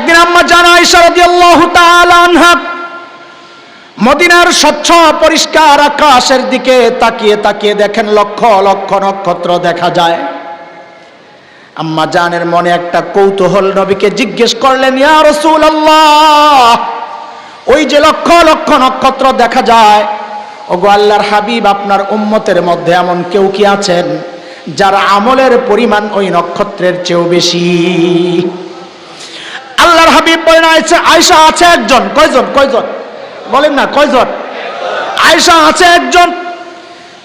একদিন আম্মা জানা আয়েশা রাদিয়াল্লাহু তাআলা আনহা মদিনার স্বচ্ছ পরিষ্কার আকাশের দিকে তাকিয়ে তাকিয়ে দেখেন লক্ষ লক্ষ নক্ষত্র দেখা যায়। আম্মা জানের মনে একটা কৌতূহল নবীকে জিজ্ঞেস করলেন, ইয়া রাসূলুল্লাহ, ওই যে লক্ষ লক্ষ নক্ষত্র দেখা যায়, ওগো আল্লাহর হাবিব আপনার উম্মতের মধ্যে এমন কেউ কি আছেন যার আমলের পরিমাণ ওই নক্ষত্রের চেয়েও বেশি? আল্লাহর হাবিব বলেন আয়সা আয়সা আছে একজন। কয়জন? কয়জন? বলেন না, কয়জন? আয়সা আছে একজন।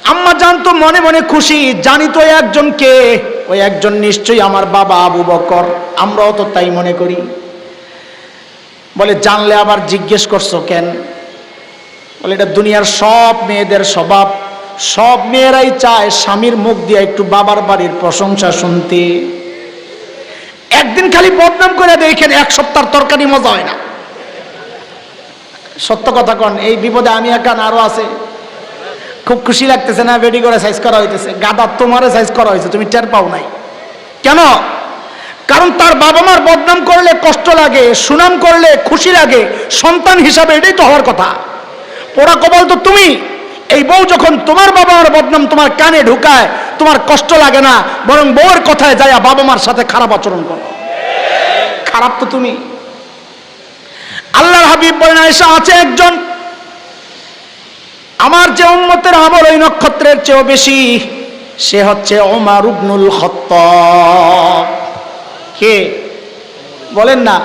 আম্মা জানতো মনে মনে খুশি, জানি তো ওই একজন কে? ওই একজন নিশ্চয়ই আমার বাবা আবু বকর। আমরাও তো তাই মনে করি। বলে, জানলে আবার জিজ্ঞেস করছ কেন? বলে, এটা দুনিয়ার সব মেয়েদের স্বভাব। সব মেয়েরাই চায় স্বামীর মুখ দিয়ে একটু বাবার বাড়ির প্রশংসা শুনতে। একদিন খালি বদনাম করে দেখেন এক সপ্তাহ তরকারি মজা হয় না। সত্য কথা কন, এই বিপদে আমি একান আরও আছে। খুব খুশি লাগতেছে না, বেডি করে সাইজ করা হইতেছে। গাদা তোমারে সাইজ করা হয়েছে তুমি টের পাও নাই। কেন? কারণ তার বাবা মার বদনাম করলে কষ্ট লাগে, সুনাম করলে খুশি লাগে, সন্তান হিসাবে এটাই তো হওয়ার কথা। পোড়া কবল তো তুমি। এই বউ যখন তোমার বাবা মার বদনাম তোমার কানে ঢুকায়, তোমার কষ্ট লাগে না, বরং বউয়ের কথায় যায় বাবা মার সাথে খারাপ আচরণ করো। খারাপ তো তুমি? আল্লাহর হাবিব বলেন এসে আছে একজন। আমার যে উম্মতের আমল ওই নক্ষত্রের চেয়েও বেশি, সে হচ্ছে ওমার উবনুল খত্তাব। কে? বলেন না।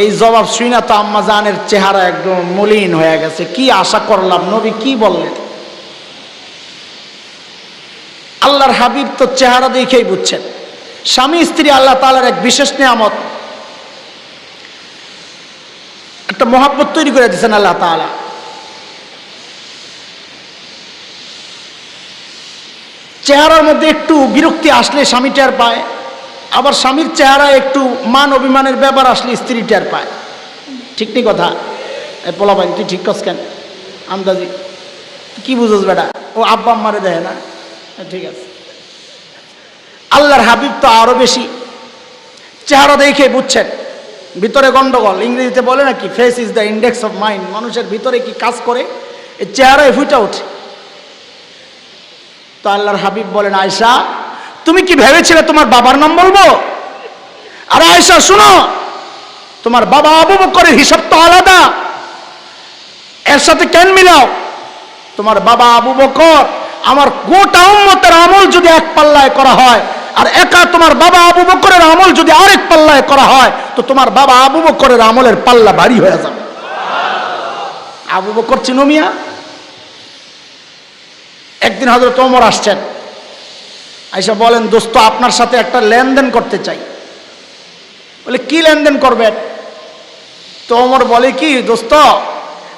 এই জবাব শুই না তো আম্মা জানের চেহারা একদম মলিন হয়ে গেছে। কি আশা করলাম, নবী কি বললেন? আল্লাহর হাবিব তো চেহারা দেখেই বুঝছেন। স্বামী, স্ত্রী, আল্লাহ তালার এক বিশেষ নিয়ামত। একটা মহাব্বত তৈরি করে দিয়েছেন আল্লাহ তাআলা। চেহারার মধ্যে একটু বিরক্তি আসলে স্বামী টের পায়, আবার স্বামীর চেহারা একটু মান অভিমানের ব্যাপার আসলে স্ত্রী টের পায়। ঠিক নেই কথা? পোলাবাই তুই ঠিক কস কেন? আন্দাজি। কি বুঝোস বেটা? ও আব্বা আম্মারে দেয় না? ঠিক আছে। আল্লাহর হাবিব তো আরও বেশি। চেহারা দেখে বুঝছেন। ভিতরে গন্ডগোল। ইংরেজিতে বলে নাকি face is the index of mind মানুষের ভিতরে কি কাজ করে? এই চেহারায় ফুটে ওঠে। তো আল্লাহর হাবিব বলেন আয়সা তুমি কি ভেবেছিলে তোমার বাবার নাম বলব? আরে আয়সা শুনো, তোমার বাবা আবু বকরের হিসাব তো আলাদা। এর সাথে কেন মিলাও? তোমার বাবা আবু বকর, আমার গোটা উম্মতের আমল যদি এক পাল্লায় করা হয় আর একা তোমার বাবা আবু বকরের আমল যদি আরেক পাল্লায় করা হয়, তো তোমার বাবা আবু বকরের আমলের পাল্লা ভারী হয়ে যাবে। আবু বকর চিনো মিয়া? একদিন হজরত ওমর আসছেন। আইসা বলেন, দোস্ত, আপনার সাথে একটা লেনদেন করতে চাই। বলে, কি লেনদেন করবেন? তো ওমর বলে, কি দোস্ত,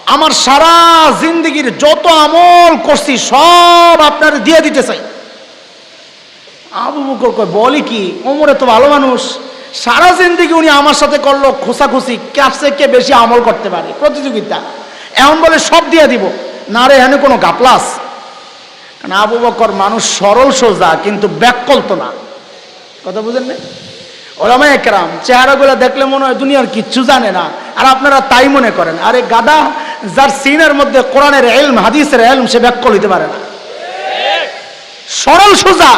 আমার সারা জিন্দগির যত আমল করছি, সব আপনার দিয়ে দিতে চাই। আবু বকর কয়, বলে কি, ওমরে তো ভালো মানুষ। সারা জিন্দগি উনি আমার সাথে করল, খোসাখুসি কাছে কে বেশি আমল করতে পারে, প্রতিযোগিতা। এমন বলে সব দিয়ে দিব। না রে, এখানে কোনো গাপলাস কারণ আবু বকর মানুষ সরল সোজা, কিন্তু ব্যাকল তো না। কথা বুঝেন না ওলামা একরাম, চেহারাগুলো দেখলে মনে হয় দুনিয়ার কিচ্ছু জানে না। আর আপনারা তাই মনে করেন। আরে গাদা, যার সিনের মধ্যে কোরআনের এলম, হাদিসের এলম, সে ব্যাকল হইতে পারে না। সরল সোজা।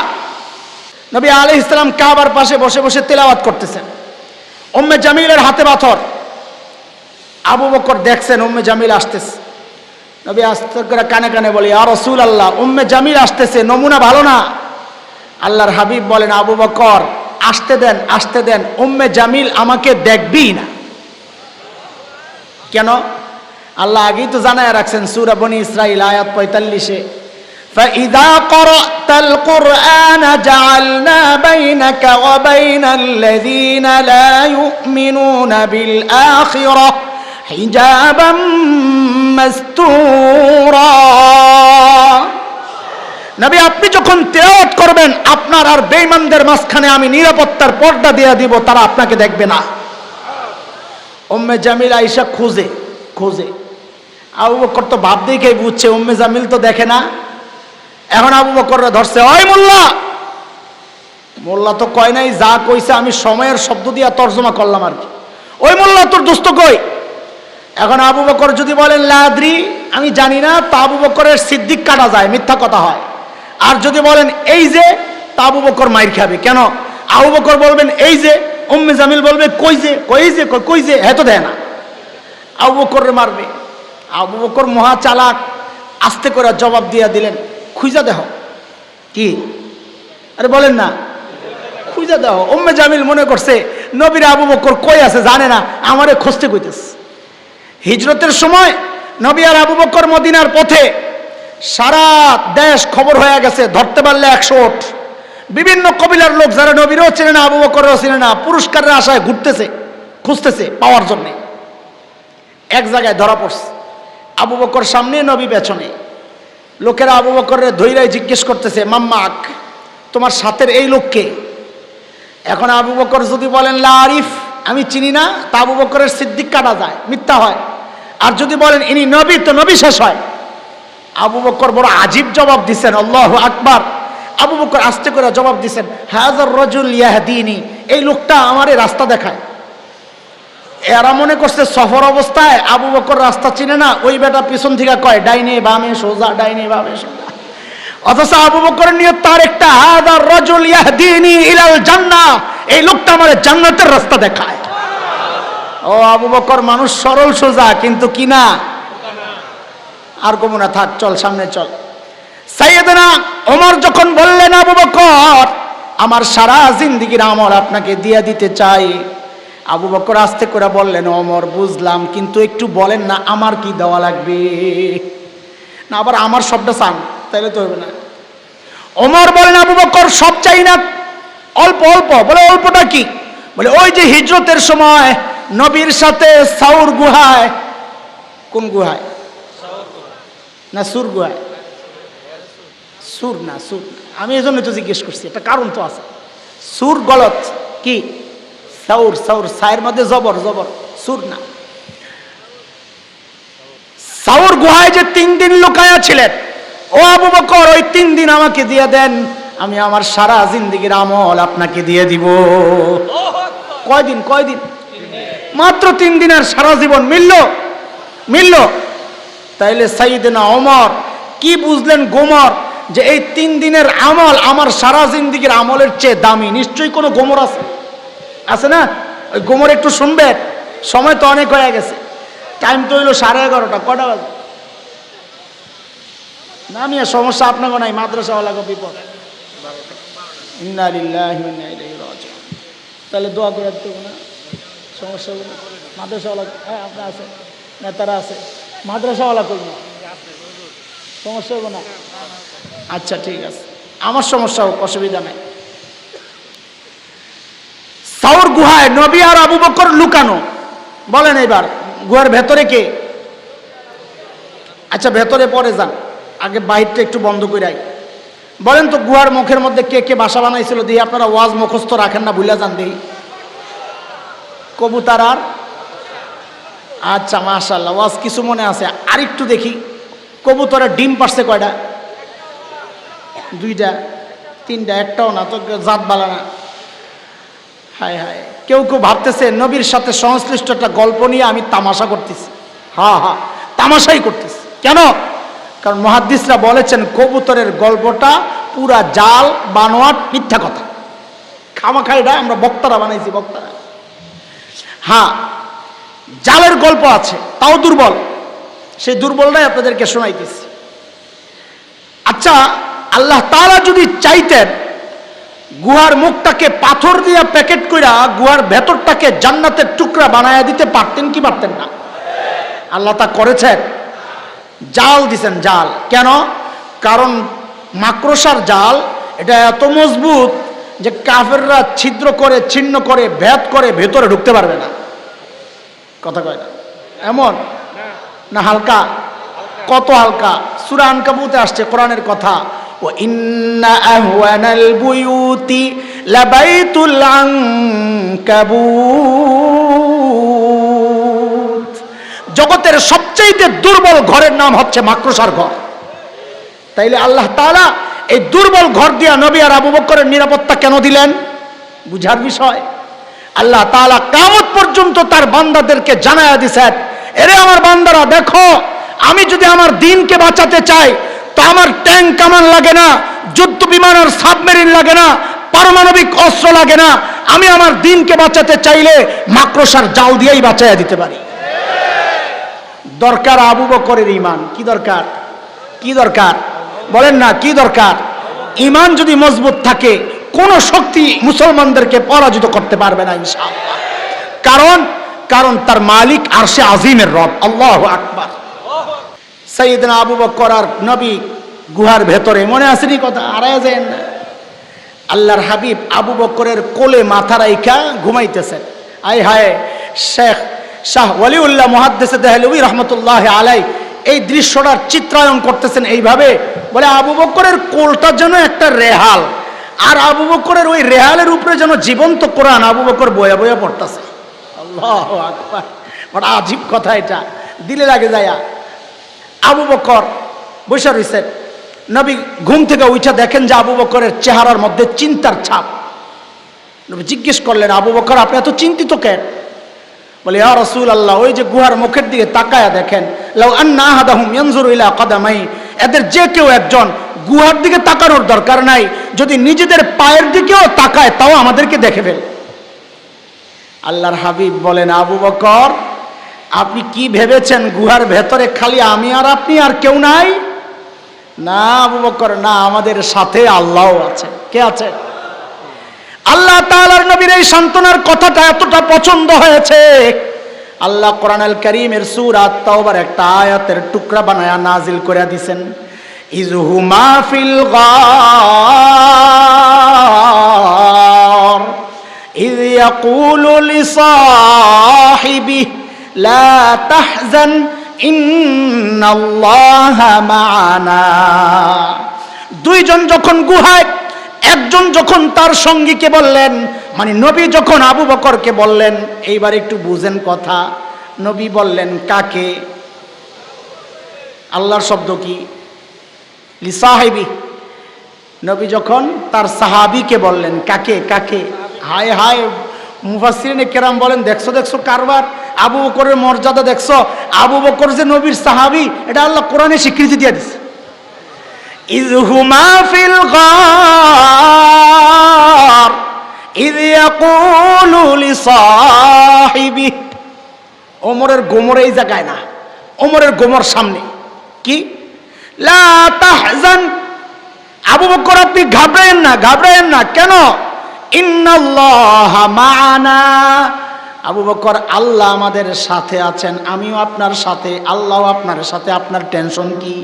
নবী আলি ইসলাম কাবার পাশে বসে বসে তেলাওয়াত করতেছেন। ওম্মে জামিলের হাতে পাথর। আবু বকর দেখছেন, উম্মে জামিল আসতেছে। নবী আস্তে করে কানে কানে বলি আর রসুল আল্লাহ উম্মে জামিল আসতেছে, নমুনা ভালো না? আল্লাহর হাবিব বলেন, আবু বকর, আসতে দেন আসতে দেন, উম্মে জামিল আমাকে দেখবি না। কেন? আল্লাহ আগেই তো জানায় রাখছেন, সুরা বনি ইসরাইল আয়াত পঁয়তাল্লিশে। فإذا قرأت القرآن جعلنا بينك وبين الذين لا يؤمنون بالآخرة حجابا مستورا নবী আপনি যখন তেলাওয়াত করবেন আপনার আর বেঈমানদের মাঝখানে আমি নিরাপত্তার পর্দা দিয়ে দিব তারা আপনাকে দেখবে না উম্মে জামিল আইসা খুঁজে খোঁজে আবু বকর তো ভাব দেখেই বুঝছে উম্মে জামিল তো দেখে না এখন আবু বকররা ধরছে, ওই মোল্লা! মোল্লা তো কয় নাই, যা কইছে আমি সময়ের শব্দ দিয়া তর্জমা করলাম আর কি। ওই মোল্লা, তোর দোস্ত কই? এখন আবু বকর যদি বলেন, লাদ্রি, আমি জানি না, তা আবু বকরের সিদ্দিক কাটা যায়, মিথ্যা কথা হয়। আর যদি বলেন, এই যে, তা আবু বকর মাইর খাবে। কেন? আবু বকর বলবেন, এই যে, উম্মে জামিল বলবে, কই যে কই যে, কই- যে হ্যাঁ তো দেয় না। আবু বকর মারবে। আবু বকর মহা চালাক, আস্তে করে জবাব দিয়া দিলেন খুঁজা দেহ। কি? আরে বলেন না। খুঁজা দেহ। উম্মে জামিল মনে করছে, নবীর আবু বকর কই আছে জানে না, আমারে খুঁজতে কইতেছে। হিজরতের সময় নবী আর আবু বকর মদিনার পথে সারা দেশ খবর হয়ে গেছে, ধরতে পারলে একশো ওট। বিভিন্ন কবিলার লোক যারা নবীরও চেনে না, আবু বকরও চেনে না, পুরস্কারের আশায় ঘুরতেছে, খুঁজতেছে পাওয়ার জন্যে। এক জায়গায় ধরা পড়ছে। আবু বকর সামনে, নবী পেছনে। লোকেরা আবু বকরের ধৈরাই জিজ্ঞেস করতেছে মাম্মাক তোমার সাথের এই লোককে এখন আবু বকর যদি বলেন, লা আরিফ, আমি চিনি না, তা আবু বকরের সিদ্দিক কাটা যায়, মিথ্যা হয়। আর যদি বলেন, ইনি নবী, তো নবী শেষ হয়। আবু বকর বড় আজীব জবাব দিছেন, আল্লাহ আকবার। আবু বকর আস্তে করে জবাব দিছেন হাজার রজুল ইয়াহদিনী, এই লোকটা আমারে রাস্তা দেখায়। এরা মনে করছে সফর অবস্থায় আবু বকর রাস্তা চিনে না, ওই বেটা পিছন থেকে কয় ডাইনে বামে সোজা ডাইনে বামে সোজা। অথচ আবু বকর নিয়ে তার একটা হাদার রজুল ইয়াহদিনি ইলাল জান্নাহ এই লোকটা আমার জান্নাতের রাস্তা দেখায়। ও আবু বকর, মানুষ সরল সোজা, কিন্তু কি না? আর কমু না, থাক, চল, সামনে চল। সাইয়েদনা ওমর যখন বললেন আবু বকর, আমার সারা জিন্দিগির আমল আপনাকে দিয়ে দিতে চাই। আবু বকর আস্তে করে বললেন অমর বুঝলাম, কিন্তু একটু বলেন না, আমার কি দেওয়া লাগবে? না, আবার আমার সবটা চান, তাইলে তো হবে না। অমর বলেন, আবু বকর, সব চাই না, অল্প অল্প। বলে, অল্পটা কি? বলে, ওই যে হিজরতের সময় নবীর সাথে সাউর গুহায়। কোন গুহায়? না, সুর গুহায়। সুর না, সুর আমি এই জন্য তো জিজ্ঞেস করছি একটা কারণ তো আছে। সুর গলত কি? সাউর সাউর, সায়ের মধ্যে জবর জবর, সুর না। সাউর গুহায় যে তিন দিন লুকায়া ছিলেন, ও আবু বকর, ওই তিন দিন আমাকে দিয়ে দেন, আমি আমার সারা জিন্দিগির আমল আপনাকে দিয়ে দিব। কয়দিন কয়দিন? মাত্র তিন দিন আর সারা জীবন মিলল মিলল। তাইলে সাইদেনা অমর কি বুঝলেন গোমর, যে এই তিন দিনের আমল আমার সারা জিন্দিগির আমলের চেয়ে দামি? নিশ্চয়ই কোনো গোমর আছে? আছে না? ওই গোমর একটু শুনবে? সময় তো অনেক হয়ে গেছে। টাইম তো হইল সাড়ে এগারোটা, কটা বাজে? না মিয়া, সমস্যা আপনাকে নাই, মাদ্রাসাওয়ালা বিপদ। তাহলে দোয়া করে দেবো না? সমস্যা হবে মাদ্রাসাওয়ালা হ্যাঁ আপনার আছে নেতারা আছে। মাদ্রাসাওয়ালা করব সমস্যা হবে না? আচ্ছা ঠিক আছে। আমার সমস্যা হোক, অসুবিধা নাই সাউর গুহায় নবী আর আবু বকর লুকানো। বলেন এবার গুহার ভেতরে কে? আচ্ছা ভেতরে পরে যান। আগে বাইরটা একটু বন্ধ করে বলেন তো, গুহার মুখের মধ্যে কে কে বাসা বানাইছিল? দিয়ে আপনারা ওয়াজ মুখস্থ রাখেন না ভুলে যান দেখি কবুতার আর? আচ্ছা মাশাল্লাহ ওয়াজ কিছু মনে আছে। আর একটু দেখি, কবুতরের ডিম পারছে কয়টা? দুইটা, তিনটা, একটাও না, তো জাত বালা না। হায় হায়। কেউ কেউ ভাবতেছে, নবীর সাথে সংশ্লিষ্ট একটা গল্প নিয়ে আমি তামাশা করতেছি। হা হ্যাঁ তামাশাই করতেছি। কেন? কারণ মহাদ্দিসরা বলেছেন, কবুতরের গল্পটা পুরা জাল, বানোয়াট, মিথ্যা কথা। খামাখাইটা আমরা বক্তারা বানাইছি, বক্তারা। হ্যাঁ জালের গল্প আছে, তাও দুর্বল। সেই দুর্বলটাই আপনাদেরকে শোনাইতেছি। আচ্ছা আল্লাহ তাআলা যদি চাইতেন গুহার মুখটাকে পাথর দিয়ে প্যাকেট কইরা গুহার ভেতরটাকে জান্নাতের টুকরা বানায়া দিতে পারতেন কি পারতেন না? আল্লাহ তা করেছেন। জাল দিছেন, জাল। কেন? কারণ মাকড়সার জাল, এটা এত মজবুত যে কাফেররা ছিদ্র করে, ছিন্ন করে, ভেদ করে ভেতরে ঢুকতে পারবে না। কথা কয় না? এমন? না, হালকা? কত হালকা? সুরা আনকাবুতে আসছে কোরআনের কথা। ইন্না আহওয়ানাল বুয়ুতি লাবাইতুল আনকাবুত জগতের সবচেয়ে দুর্বল ঘরের নাম হচ্ছে মাকড়সার ঘর। তাইলে আল্লাহ তাআলা এই দুর্বল ঘর দিয়া নবী আর আবু বকরের নিরাপত্তা কেন দিলেন? বুঝার বিষয়। আল্লাহ তাআলা কামত পর্যন্ত তার বান্দাদেরকে জানায়া দিছেন, এরে আমার বান্দারা, দেখো, আমি যদি আমার দিনকে বাঁচাতে চাই তো আমার ট্যাঙ্ক কামান লাগে না, যুদ্ধ বিমান আর সাবমেরিন লাগে না, পারমাণবিক অস্ত্র লাগে না। আমি আমার দিনকে বাঁচাতে চাইলে মাকড়সার জাল দিয়েই বাঁচাইয়া দিতে পারি। দরকার আবু বকরের ইমান কি দরকার? কি দরকার? বলেন না, কি দরকার? ইমান যদি মজবুত থাকে, কোন শক্তি মুসলমানদেরকে পরাজিত করতে পারবে না ইনশাআল্লাহ। কারণ কারণ তার মালিক আর সে আজিমের রব। আল্লাহ আকবার। সৈয়দনা আবু বকর আর নবী গুহার ভেতরে। মনে আসেনি কথা? আড়াই যায় না আল্লাহর হাবিব আবু বকরের কোলে মাথা রাইখা ঘুমাইতেছেন। আয় হায়, শেখ শাহ ওয়ালিউল্লাহ মহাদ্দেসে দেহলবি রহমতুল্লাহ আলাই এই দৃশ্যটার চিত্রায়ন করতেছেন এইভাবে। বলে, আবু বকরের কোলটা যেন একটা রেহাল, আর আবু বকরের ওই রেহালের উপরে যেন জীবন্ত কোরআন আবু বকর বয়া বয়া পড়তেছে। আল্লাহ আকবার। আজীব কথা এটা। দিলে লাগে যায়া। আবু বকর বসে রয়েছেন নবী ঘুম থেকে উঠে দেখেন যে আবু বকরের চেহারার মধ্যে চিন্তার ছাপ। নবী জিজ্ঞেস করলেন, আবু বকর, আপনি এত চিন্তিত কেন? বলে, ইয়া রসুল আল্লাহ ওই যে গুহার মুখের দিকে তাকায়া দেখেন, লাউ এদের যে কেউ একজন গুহার দিকে তাকানোর দরকার নাই, যদি নিজেদের পায়ের দিকেও তাকায়, তাও আমাদেরকে দেখে ফেল। আল্লাহর হাবিব বলেন, আবু বকর আপনি কি ভেবেছেন গুহার ভেতরে খালি আমি আর আপনি আর কেউ নাই? না, আবু বকর, না, আমাদের সাথে আল্লাহ আছে। কে আছে? আল্লাহ তাআলার নবীর এই সান্ত্বনার কথাটা এতটা পছন্দ হয়েছে। আল্লাহ কোরআনুল কারীমের সুর তাওবার একটা আয়াতের টুকরা বানায়া নাজিল করে দিছেন। ইজহুমা ফিল গার, ইয ইয়াকুলু লিসাহিবিহি দুইজন যখন গুহায়, একজন যখন তার সঙ্গীকে বললেন মানে নবী যখন আবু বকরকে বললেন, এইবার একটু বুঝেন কথা, নবী বললেন, কাকে? আল্লাহর শব্দ কি? সাহেবি। নবী যখন তার সাহাবিকে বললেন, কাকে কাকে? হায় হায় মুফাসির কেরাম বলেন, দেখছ দেখছ কারবার? আবু বকরের মর্যাদা দেখছ? আবু বকর যে নবীর সাহাবি, এটা আল্লাহ কোরআনে স্বীকৃতি দিয়ে দিছে। ইজহুমা ফিল গার, ইদ ইয়াকুলু লিসাহিবি ওমরের গোমর এই জায়গায় না, ওমরের গোমর সামনে। কি? লা তাহজান। আবু বকর, আপনি ঘাবড়ায়েন না ঘাবড়ায়েন না। কেন? ইন্নাল্লাহ মানা। আবু বকর, আল্লাহ আমাদের সাথে আছেন, আমিও আপনার সাথে, আল্লাহ আপনার সাথে, আপনার টেনশন কি?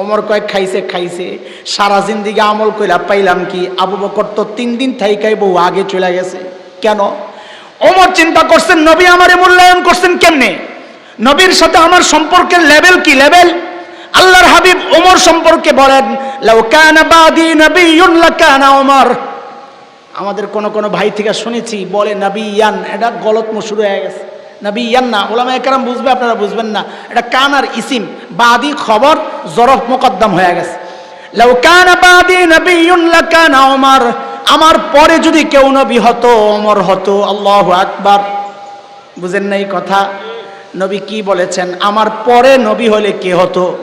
ওমর কয়েক খাইছে খাইছে, সারা জিন্দিগি আমল কইলা পাইলাম কি, আবু বকর তো তিন দিন থাইকাই বউ আগে চলে গেছে। কেন? ওমর চিন্তা করছেন, নবী আমারে মূল্যায়ন করছেন কেমনে? নবীর সাথে আমার সম্পর্কের লেভেল কি লেভেল? আল্লাহর হাবিব ওমর সম্পর্কে বলেন, লাউ কানা বাদি নবিয়ুন লাকানা ওমর। আমাদের কোন কোন ভাই থেকে শুনেছি, বলে, নবী ইয়ান। এটা গলত শুরু হয়ে গেছে। নবী ইয়ান না ওলামা একরাম বুঝবে, আপনারা বুঝবেন না। এটা কান আর ইসিম, বাদি খবর, জরফ মোকদ্দম হয়ে গেছে। লাউ কানা বাদি নবিয়ুন লাকানা ওমর। আমার পরে যদি কেউ নবী হতো, ওমর হতো, আল্লাহু আকবার। বুঝেন নাই কথা? নবী কি বলেছেন? আমার পরে নবী হলে কে হতো?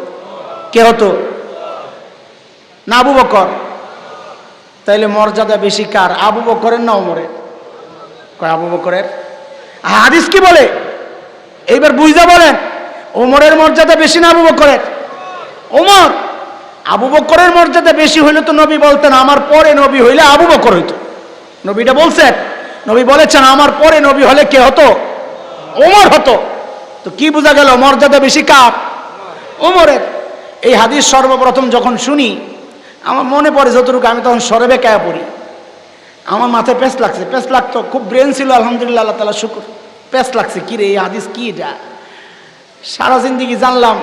কে হতো? না আবু বকর। তাইলে মর্যাদা বেশি কার? আবু বকরের না ওমরের? কয় আবু বকরের? হাদিস কি বলে? এইবার বুঝতে বলেন, ওমরের মর্যাদা বেশি না আবু বকরের? ওমর! আবু বকরের মর্যাদা বেশি হইলে তো নবী বলতেন, আমার পরে নবী হইলে আবু বকর হইতো। নবীটা বলছেন, নবী বলেছেন, আমার পরে নবী হলে কে হতো? ওমর হতো। তো কি বোঝা গেল, মর্যাদা বেশি কার? ওমরের। এই হাদিস সর্বপ্রথম যখন শুনি আমার মনে পড়ে যতটুকু আমি তখন সরবে কায়া পড়ি। আমার মাথায় পেস লাগছে পেস লাগতো, খুব ব্রেন ছিল, আলহামদুলিল্লাহ, আল্লাহ তালা শুকুর। পেস লাগছে, কি রে, এই হাদিস কি এটা? সারা জিন্দিগি জানলাম,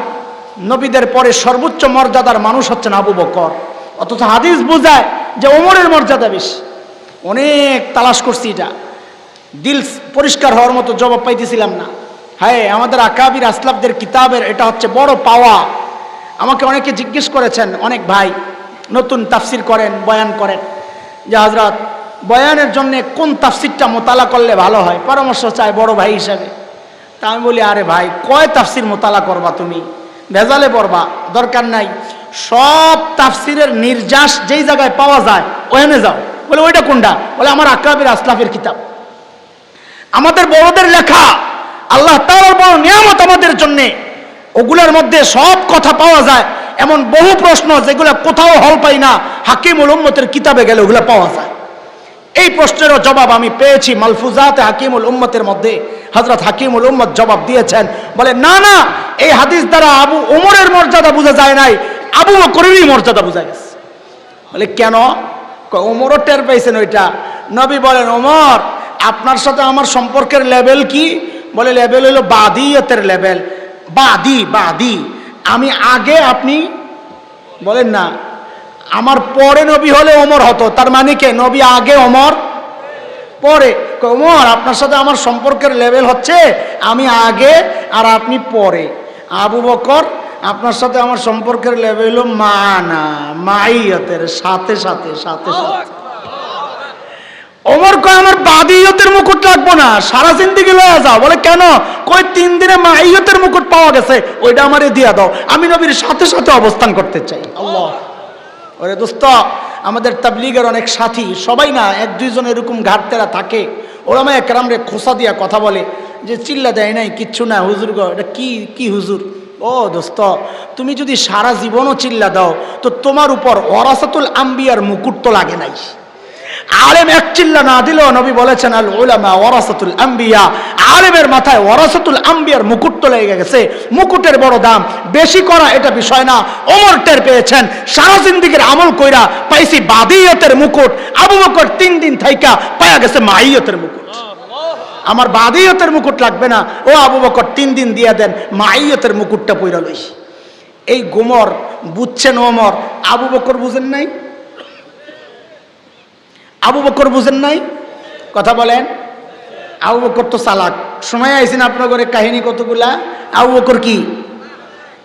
নবীদের পরে সর্বোচ্চ মর্যাদার মানুষ হচ্ছেন আবু বকর। অথচ হাদিস বোঝায় যে ওমরের মর্যাদা বেশি। অনেক তালাশ করছি এটা। দিল পরিষ্কার হওয়ার মতো জবাব পাইতেছিলাম না। হ্যাঁ আমাদের আকাবির আসলাফদের কিতাবের এটা হচ্ছে বড় পাওয়া। আমাকে অনেকে জিজ্ঞেস করেছেন, অনেক ভাই নতুন তাফসির করেন, বয়ান করেন। যে হজরত বয়ানের জন্য কোন তাফসিরটা মোতালা করলে ভালো হয়? পরামর্শ চায় বড় ভাই হিসাবে। তা আমি বলি, আরে ভাই, কয় তাফসির মোতালা করবা তুমি? ভেজালে পড়বা, দরকার নাই। সব তাফসিরের নির্যাস যেই জায়গায় পাওয়া যায়, ওখানে যাও। বলে, ওইটা কোনটা? বলে, আমার আকরাবির আসলাফের কিতাব। আমাদের বড়দের লেখা, আল্লাহ তাআলার বড় নিয়ামত আমাদের জন্য। ওগুলোর মধ্যে সব কথা পাওয়া যায়। এমন বহু প্রশ্ন যেগুলো কোথাও হল পাই না। হাকিমুল উম্মতের কিতাবে গেলে ওগুলো পাওয়া যায়। এই প্রশ্নেরও জবাব আমি পেয়েছি মালফুজাতে হাকিমুল উম্মতের মধ্যে। হজরত হাকিমুল উম্মত জবাব দিয়েছেন বলে না না এই হাদিস দ্বারা আবু ওমরের মর্যাদা বোঝা যায় নাই আবু বকরেরই মর্যাদা বোঝা গেছে। বলে কেন? কয়, ওমরও টের পেয়েছেন ওইটা। নবী বলেন ওমর আপনার সাথে আমার সম্পর্কের লেভেল কি? বলে লেভেল হলো বাদিয়তের লেভেল। বাদি বাদি। আমি আগে আপনি বলেন না, আমার পরে নবী হলে ওমর হতো, তার মানে কে? নবী আগে ওমর, পরে। ওমর, আপনার সাথে আমার সম্পর্কের লেভেল হচ্ছে, আমি আগে আর আপনি পরে। আবু বকর, আপনার সাথে আমার সম্পর্কের লেভেল হলো মানা, মাইয়তের, সাথে সাথে সাথে সাথে। ওমর কয়, আমার বাদিয়তের মুকুট লাগবো না, সারা জিন্দিগি লয়ে যাও। বলে, কেন? কই তিন দিনে মাইয়তের মুকুট পাওয়া গেছে, ওইটা আমারে দিয়া দাও, আমি নবীর সাথে সাথে অবস্থান করতে চাই। আল্লাহ। ওরে দোস্ত, আমাদের তাবলিগের অনেক সাথী, সবাই না এক দুইজন এরকম ঘাটতেরা থাকে। ওরামা একরাম রে খোসা দিয়া কথা বলে, যে চিল্লা দেয় নাই, কিচ্ছু না, হুজুর গো, এটা কি কি হুজুর? ও দোস্ত, তুমি যদি সারা জীবনও চিল্লা দাও, তো তোমার উপর ওরাসাতুল আম্বিয়ার মুকুট তো লাগে নাই। আলেম এক চিল্লা না দিলেও নবী বলেছেন, আল উলামা ওয়ারাসাতুল আম্বিয়া। আলেমের মাথায় ওয়ারাসাতুল আম্বিয়ার মুকুট তো লেগে গেছে। মুকুটের বড় দাম। বেশি করা এটা বিষয় না। ওমর টের পেয়েছেন, সারা জিন্দিগির আমল কইরা পাইছি বাদিয়তের মুকুট। আবু বকর তিন দিন থাইকা পায়া গেছে মাইয়তের মুকুট। আমার বাদিয়তের মুকুট লাগবে না। ও আবু বকর তিন দিন দিয়া দেন, মাইয়তের মুকুটটা পইরা লইস এই গোমর, বুঝছেন ওমর? আবু বকর বুঝেন নাই? আবু বকর বুঝেন নাই? কথা বলেন। আবু বকর তো চালাক। সময় আইসেন আপনার ঘরে কাহিনী কতগুলা? আবু বকর কি?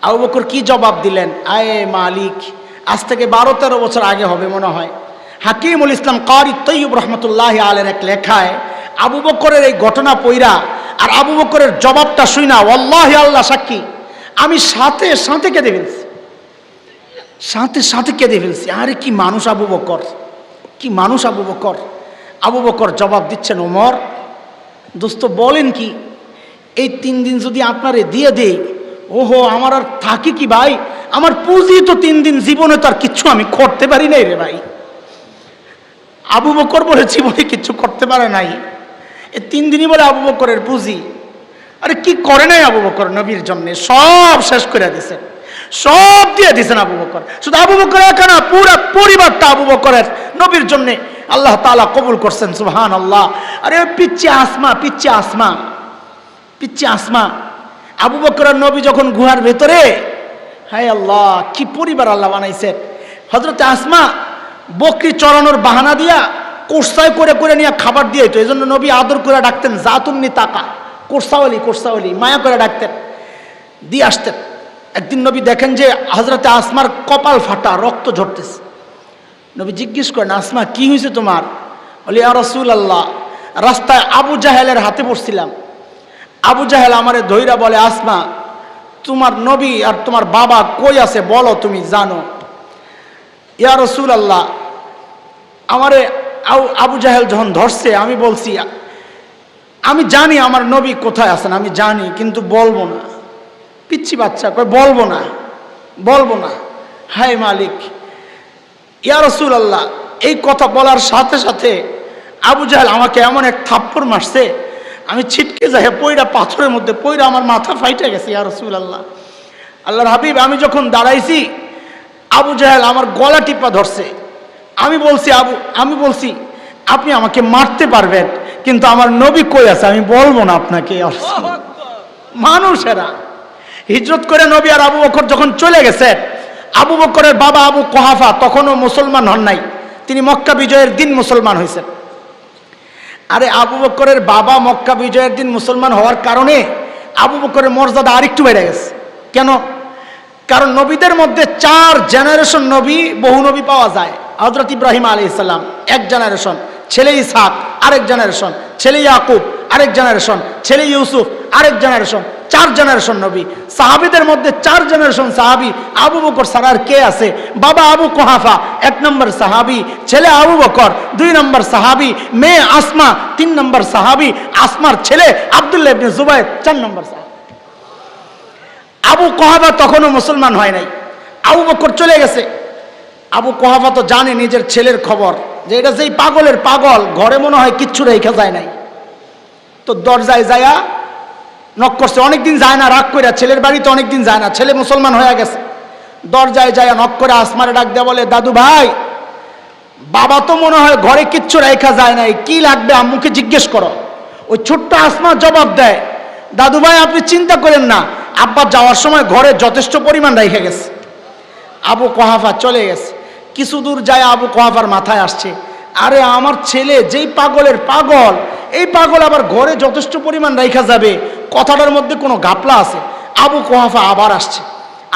আবু বকর কি জবাব দিলেন? আয়ে মালিক, আজ থেকে বারো তেরো বছর আগে হবে মনে হয়। হাকিমুল ইসলাম কারি তৈয়ব রহমতুল্লাহ আলের এক লেখায়, আবু বকরের এই ঘটনা পইরা আর আবু বকরের জবাবটা শুই না ওল্লাহ আল্লাহ সাক্ষী। আমি সাথে সাথে কেঁদে ফেলছি। সাথে সাথে কেঁদে ফেলছি। আরে কি মানুষ আবু বকর? কি মানুষ আবু বকর? আবু বকর জবাব দিচ্ছেন, ওমর, দোস্ত, বলেন কি, এই তিন দিন যদি আপনারে দিয়ে দেই, ওহো, আমার আর থাকি কি ভাই? আমার পুঁজি তো তিন দিন জীবনে তো আর কিচ্ছু আমি করতে পারি নাই রে ভাই। আবু বকর বলে জীবনে কিচ্ছু করতে পারে নাই। এ তিন দিনই বলে আবু বকরের পুঁজি। আরে কি করে নাই আবু বকর নবীর জন্যে? সব শেষ করে দিয়েছেন সব দিয়ে দিয়েছেন আবু বকর। শুধু আবু বকর একা না, পুরো পরিবারটা আবু বকরের নবীর জন্য আল্লাহ তাআলা কবুল করছেন সুবহান আল্লাহ আরে পিচ্ছি আসমা পিচ্ছি আসমা পিচ্ছি আসমা। আবু বকরের নবী যখন গুহার ভেতরে, হায় আল্লাহ, কি পরিবার আল্লাহ বানাইছেন হজরত আসমা বকরি চড়ানোর বাহানা দিয়া কোর্সায় করে করে নিয়ে খাবার দিয়ে এই জন্য নবী আদর করে ডাকতেন জাতুন্নি তাকা কোর্সাওয়ালি কোর্সাওয়ালি, মায়া করে ডাকতেন, দিয়ে আসতেন। একদিন নবী দেখেন যে হজরতে আসমার কপাল ফাটা, রক্ত ঝরতেছে। নবী জিজ্ঞেস করেন, আসমা, কি হয়েছে তোমার? বলি আর রসুল আল্লাহ রাস্তায় আবু জাহেলের হাতে পড়ছিলাম। আবু জাহেল আমারে ধৈরা বলে, আসমা, তোমার নবী আর তোমার বাবা কই আছে বলো তুমি জানো। ইয়া রসুল আল্লাহ আমারে আবু জাহেল যখন ধরছে, আমি বলছি, আমি জানি আমার নবী কোথায় আছেন, আমি জানি, কিন্তু বলব না। পিচ্ছি বাচ্চা, কয়, বলব না বলব না। হায় মালিক ইয়া রসুল আল্লাহ এই কথা বলার সাথে সাথে আবু জাহেল আমাকে এমন এক থাপ্পড় মারছে, আমি ছিটকে যাই পইরা পাথরের মধ্যে পইরা আমার মাথা ফাইটে গেছে, ইয়া রসুল আল্লাহ আল্লাহর হাবিব, আমি যখন দাঁড়াইছি, আবু জাহেল আমার গলা টিপা ধরছে। আমি বলছি, আবু, আমি বলছি, আপনি আমাকে মারতে পারবেন, কিন্তু আমার নবী কই আছে? আমি বলব না আপনাকে মানুষেরা, হিজরত করে নবী আর আবু বকর যখন চলে গেছে আবু বকরের বাবা আবু কোহাফা তখনও মুসলমান হন নাই। তিনি মক্কা বিজয়ের দিন মুসলমান হয়েছেন। আরে আবু বকরের বাবা মক্কা বিজয়ের দিন মুসলমান হওয়ার কারণে আবু বকরের মর্যাদা আরেকটু বেড়ে গেছে। কেন? কারণ নবীদের মধ্যে চার জেনারেশন নবী, বহু নবী পাওয়া যায়। হজরত ইব্রাহিম আলী ইসলাম এক জেনারেশন ছেলে ইসাক আরেক জেনারেশন ছেলে ইয়াকুব আরেক জেনারেশন ছেলে ইউসুফ আরেক জেনারেশন চার জেনারেশন নবী। সাহাবিদের মধ্যে চার জেনারেশন সাহাবি। আবু বকর সারার কে আছে? বাবা আবু কোহাফা, এক নম্বর সাহাবি। ছেলে আবু বকর, দুই নম্বর সাহাবি। মেয়ে আসমা, তিন নম্বর সাহাবি। আসমার ছেলে আবদুল্লাহ ইবনে চার নম্বর সাহাবি। আবু কোহাফা তখনও মুসলমান হয় নাই। আবু বকর চলে গেছে। আবু কোহাফা তো জানে নিজের ছেলের খবর, যে এটা যেই পাগলের পাগল, ঘরে মনে হয় কিচ্ছু রেখা যায় নাই। তো দরজায় যায়া নক করছে, অনেকদিন যায় না, রাগ করে ছেলের বাড়িতে অনেকদিন যায় না, ছেলে মুসলমান হয়ে গেছে। দরজায় যায় নক করে আসমারে ডাক দেয়া বলে, দাদু ভাই, বাবা তো মনে হয় ঘরে কিচ্ছু রেখা যায় নাই, কি লাগবে আম্মুকে জিজ্ঞেস করো? ওই ছোট্ট আসমা জবাব দেয়, দাদু ভাই, আপনি চিন্তা করেন না, আব্বা যাওয়ার সময় ঘরে যথেষ্ট পরিমাণ রেখে গেছে। আবু কোহাফা চলে গেছে। কিছু দূর যায় আবু কোহাফার মাথায় আসছে, আরে আমার ছেলে, যেই পাগলের পাগল, এই পাগল আবার ঘরে যথেষ্ট পরিমাণ রাইখা যাবে কথাটার মধ্যে কোনো গাপলা আছে? আবু কোহাফা আবার আসছে।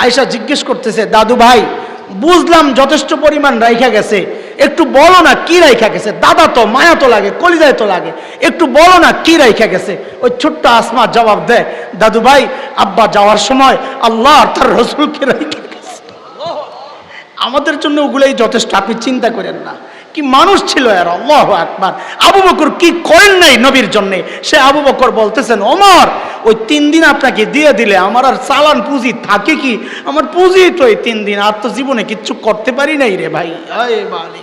আয়সা জিজ্ঞেস করতেছে, দাদু ভাই, বুঝলাম যথেষ্ট পরিমাণ রাইখা গেছে। একটু বলো না কি রাইখা গেছে। দাদা তো, মায়া তো লাগে, কলিজায় তো লাগে। একটু বলো না কি রাইখা গেছে। ওই ছোট্ট আসমা জবাব দেয়, দাদু ভাই, আব্বা যাওয়ার সময় আল্লাহ তার রসুলকে রাইখা গেছে। আমাদের জন্য ওগুলোই যথেষ্ট, আপনি চিন্তা করেন না। কি মানুষ ছিল আর আল্লাহ আকবার। আবু বকর কি করেন নাই নবীর জন্যে? সে আবু বকর বলতেছেন অমর ওই তিন দিন আপনাকে দিয়ে দিলে আমার আর চালান পুঁজি থাকে কি? আমার পুঁজি তো ওই তিন দিন, আর তো জীবনে কিচ্ছু করতে পারি নাই রে ভাই। আয় বালি